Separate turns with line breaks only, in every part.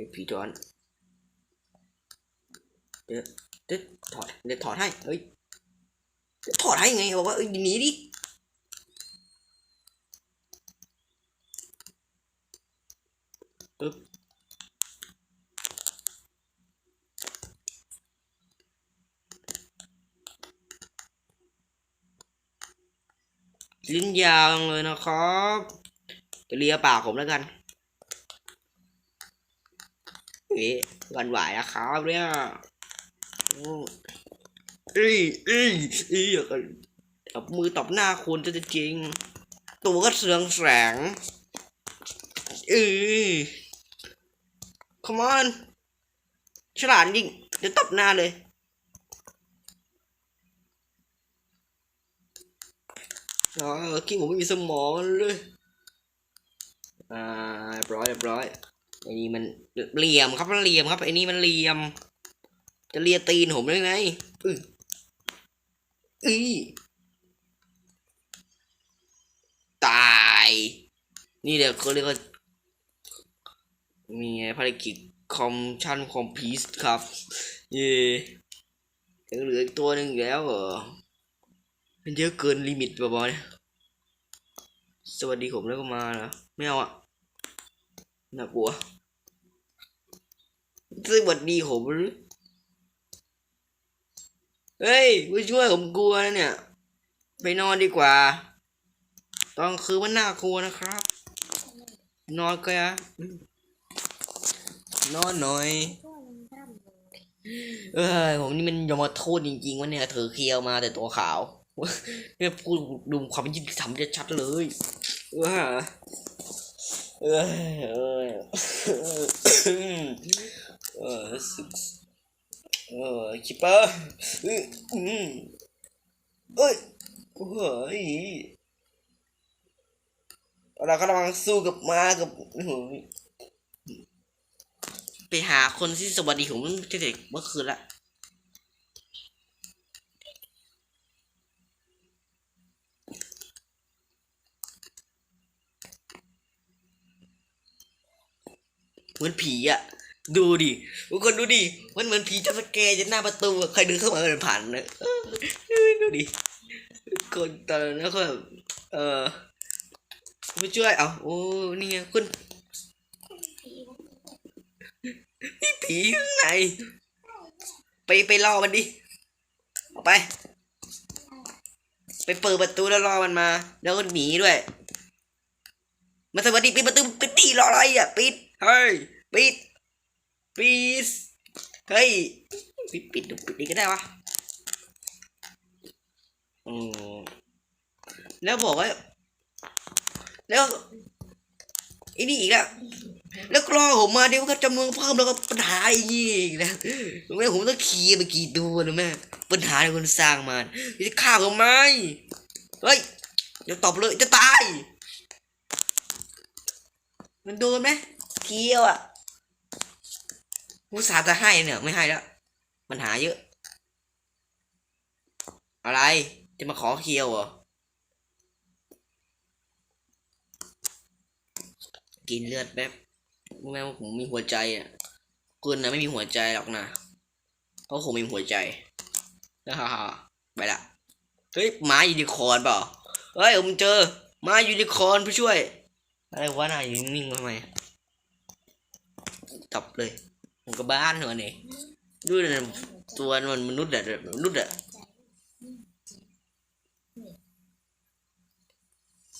ฮ้ยผีจอนเดี๋ยวเดี๋ยวถอดเดี๋ยวถอดให้เฮ้ยถอดให้ไงบอกว่าเอ้ยหนีดิปึ๊บลิ้นยาวเลยนะครับจะเลียปากผมแล้วกัน เฮ้ยวันไหวนะครับเนี่ยอ้เอ้ยเอ้ยเอ้ยอยากจะจับมือตบหน้าคุณจะจริง ตัวก็เสืองแสงอ้ย come on ฉลาดจริงเดี๋ยวตบหน้าเลย อ๋อคิดผมไม่มีสมองเลย อ่าเรียบร้อยเรียบร้อย ไอ้นี่มันเหลี่ยมครับมันเหลี่ยมครับไอ้นี่มันเหลี่ยม จะเลียตีนผมได้ไงอื้ออีตาย นี่เดี๋ยวเขาเรียกว่ามีภารกิจคอมชั่นคอมพีสครับ เย่ยังเหลืออีกตัวหนึ่งแล้วเหรอมันเยอะเกินลิมิตป่ะบอยสวัสดีผมแล้วก็มานะไม่เอาอะน่ากลัว สวัสดีผมเฮ้ยมาช่วยผมกลัวนะเนี่ย ไปนอนดีกว่า ตอนคืนมันน่ากลัวนะครับ นอนก็ ya นอนหน่อยเอ้ยผมนี่มันยอมมาโทษจริงๆวะเนี่ยถือเคียวมาแต่ตัวขาวเนี่ยพูดดูความยุติธรรมจะชัดเลยว่าเอ้ย เอ้ยเอสึกเออคิปเปอร์อืมอืมเอ้ยเฮ้ยเรากำลังสู้กับมากับอื้อหือไปหาคนที่สวัสดีผมตั้งแต่เมื่อคืนละเหมือนผีอะ ดูดิทุกคนดูดิมันเหมือนผีจะสแกร์จะหน้าประตูใครเดินเข้ามาเดินผ่านนะเออดูดิคนตอนนั้นก็แบบเออไม่ช่วยเอาโอ้นี่ไงคุณนี่ผีข้างในไปไปล่อมันดิเอาไป ไปเปิดประตูแล้วรอมันมา แล้วก็หนีด้วยมาสวัสดีปิดประตูปิดตีรออะไรอะปิดเฮ้ยปิด ปิดเฮ้ยปิดปิดดูปิดนี่ก็ได้วะอืมแล้วบอกว่า แล้วไอ้นี่อีกแล้วแล้วกรอผมมาเดี๋ยวก็จำนวนเพิ่มแล้วก็ปัญหาอีกนะแม่ผมต้องเคลียร์ไปกี่ตัวนะแม่ปัญหาที่คนสร้างมาจะฆ่าผมไหมเฮ้ยเดี๋ยวตอบเลยจะตาย มันโดนไหมเคียวอะ ผู้สาจะให้เนี่ยไม่ให้แล้วมันหาเยอะ อะไรจะมาขอเคียวเหรอกินเลือดแป๊บแม่ว่าผมมีหัวใจอะคุณนะไม่มีหัวใจหรอกนะเพราะผมมีหัวใจฮ่าฮ่าไปละเฮ้ยหมายูนิคอร์นเปล่าเฮ้ยผมเจอหมายูนิคอร์นผู้ช่วยอะไรวะน่ะอยู่นิ่งๆทำไมตับเลย ผมก็บ้านเหรอเนี่ยดูนะตัวมันมนุษย์อะมนุษย์อะ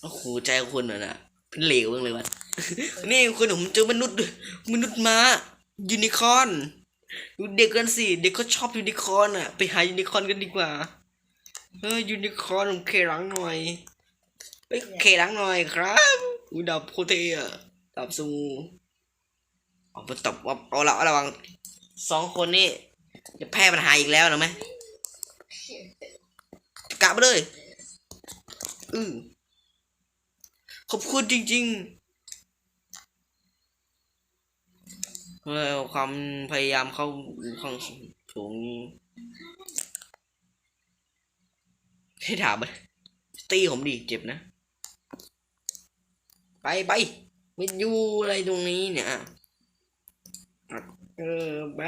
โอ้โหใจคุณอะนะเป็นเหลวจังเลยวะนี่คุณผมเจอมนุษย์ด้วยมนุษย์ม้ายูนิคอร์นดูเด็กกันสิเด็กเขาชอบยูนิคอร์นอะไปหายูนิคอร์นกันดีกว่าเออยูนิคอร์นผมเคหลังหน่อยไปเคหลังหน่อยครับอุยดับโคเทอะดับซู เอาไปตบว่าเอาละระวังสองคนนี่จะแพร่ปัญหาอีกแล้วนะไหมกลับเลยอือขอบคุณจริงๆเพื่อความพยายามเข้าข้างสูงให้ถามมันตีผมดิเจ็บนะ ไปไปไม่อยู่อะไรตรงนี้เนี่ย เออไป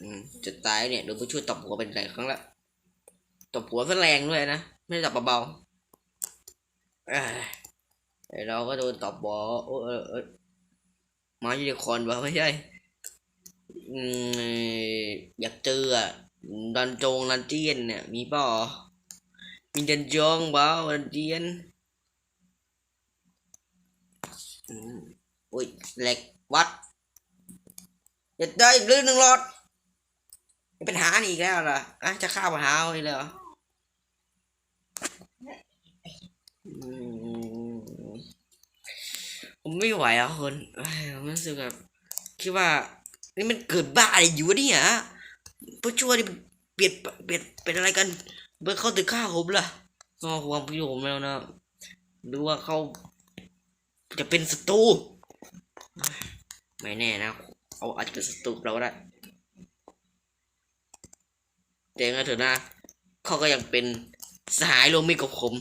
อืมจะตายเนี่ยโดนผู้ช่วยตบหัวเป็นหลายครั้งละตบหัวก็แรงด้วยนะ ไม่ได้ตบเบาๆเอ้ยไอ้เราก็โดนตบหัวโอ้เออเออมายูนิคอนวะไม่ใช่อืมอยากเจอดันจงดันเจียนเนี่ยมีเปล่ามีดันจงเปล่าดันเจียน อุ้ยเหล็กวัดจะได้อีกเรื่อหนึ่งหลอดมีปัญหานี่อีกแล้วเหรออะจะฆ่าปัญหาเอาอีกเลยเหรออืมผมไม่ไหวอะคนเอ้ยผมรู้สึกแบบคิดว่า นี่มันเกิดบ้าอะไรอยู่วะเนี่ยผู้ช่วยนี่เปลี่ยนเปลี่ยนเป็นอะไรกันเมื่อเขาถึงฆ่าผมล่ะก็ความคิดผมแล้วนะหรือว่าเขา จะเป็นศัตรูไม่แน่นะเขาอาจจะเป็นศัตรูเราได้แต่ยังไงเถอะนะเขาก็ยังเป็นสหายโรวมมิตรกับผม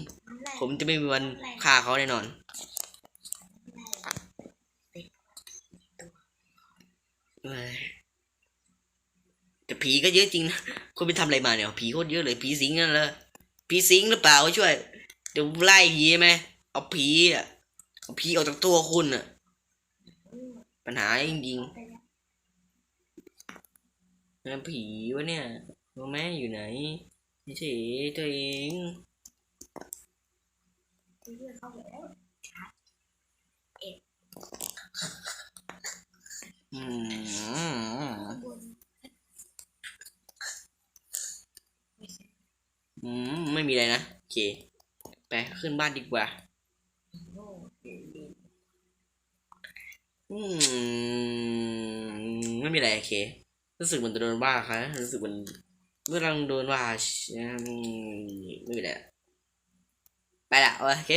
ผมจะไม่มีวันฆ่าเขาแน่นอนแต่ผีก็เยอะจริงนะคุณไปทำอะไรมาเนี่ย ผีโคตรเยอะเลย ผีสิงนั่นเลยผีสิงหรือเปล่าช่วย เดี๋ยวไล่ผีไหมเอาผีอะ ผีออกจากตัวคุณอะปัญหาจริงๆนั่นผีวะเนี่ยรู้ไหมอยู่ไหนไม่ใช่ตัวเองอืมอืม ไม่มีอะไรนะ โอเค ไปขึ้นบ้านดีกว่า อืมไม่มีอะไรโอเครู้สึกเหมันจะโดนว่าครับรู้สึกเหมันเมื่อเราโดนว่าไม่มีอะไรไปละโอเค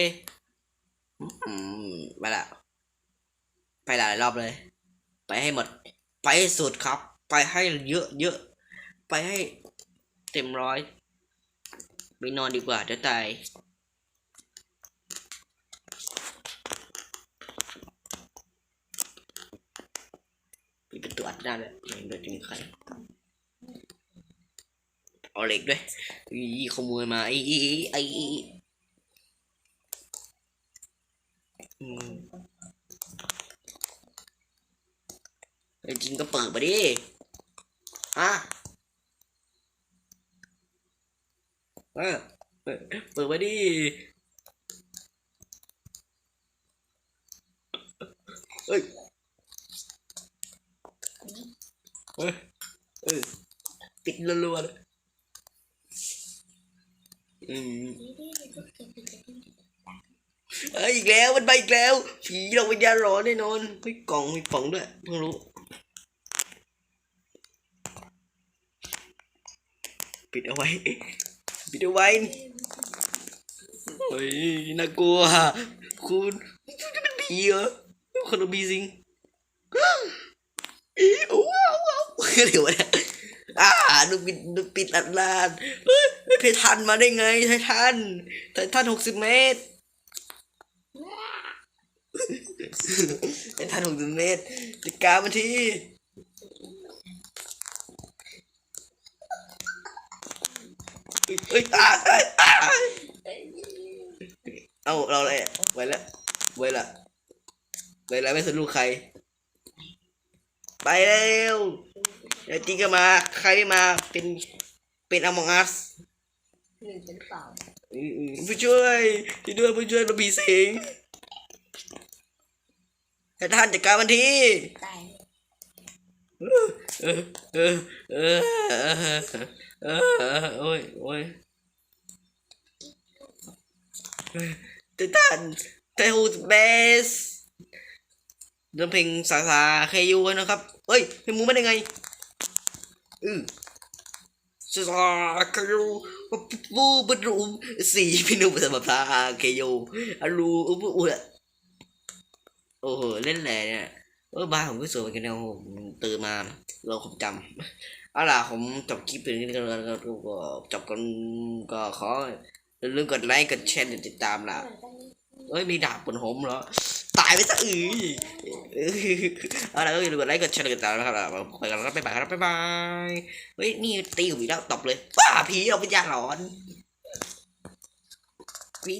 ไปละไปหลายรอบเลย ไปให้หมด ไปให้สุดครับ ไปให้เยอะเยอะไปให้เต็มร้อยไปนอนดีกว่าเดี๋ยวตาย มีประตูอัดได้เลยไม่เห็นยจะมีใครเอาเหล็กด้วยอีขโมยมาไอ้ไอ้ไอ้ไอ้อืมไอ้จริงก็เปิดมาดิฮะเออเปิดเปิดมาดิเฮ้ย เออเออปิด รัวๆเลยอืมเอ้ยอีกแล้วมันไปอีกแล้ว ผีเราวิญญาณร้อนแน่นอนเฮ้ยกล่องมีกล่องด้วยเพิ่งรู้ ปิดเอาไว้ ปิดเอาไว้เฮ้ยน่ากลัวคุณจะเป็นผีเหรอคนละบีสิงอีโอ้ อ่าดูปิดดูปิดอัดลานเฮ้ยไททันมาได้ไงไททันไททันหกสิบเมตรไททันหกสิบเมตรจัดกามันทีเอ้ยอ่าอ่าอ่าเอาเราอะไรไว้แล้วไว้ละไว้แล้วไม่สนลูกใคร ไปเร็ว ดี๋ยวจีก็มา ใครไม่มาเป็นเป็นอมองอัส
หนึ่งเป็นเปล่า
ผู้ช่วยที่ด้วยผู้ช่วยระบีสิงให้ท่านจัดการมันที
ตาย
เออเออเออเออเออโอ้ยโอ้ยแต่ท่านแต่ฮูดเบสเดินเพลงสาสาเคยูไว้นะครับเอ้ยเพลงมูไม่ได้ไงอือ สาสาเคยูปูบรูมสี่พี่นุ่มสมภาเคยูอารูอุบอุโอ้โหเล่นแหล่เนี่ยเออบ้านผมก็สวยเหมือนกันนะผมตื่นมาเราผมจำเอาล่ะผมจบคลิปเป็นนี้กันแล้วก็จบกันก็ขออย่าลืมกดไลค์กดแชร์ติดตามล่ะ
เหมือนกัน
เอ้ยมีดาบบนผมเหรอ ตายไปซะอือเอเอาละก็อย่าลืมกดไลค์กดแชร์กดติดตามนะครับไปกันแล้วครับบ๊ายบายครับบ๊ายบายเฮ้ยนี่ตีผมอีกแล้วตบเลยป้าผีเราเป็นยาหลอนผี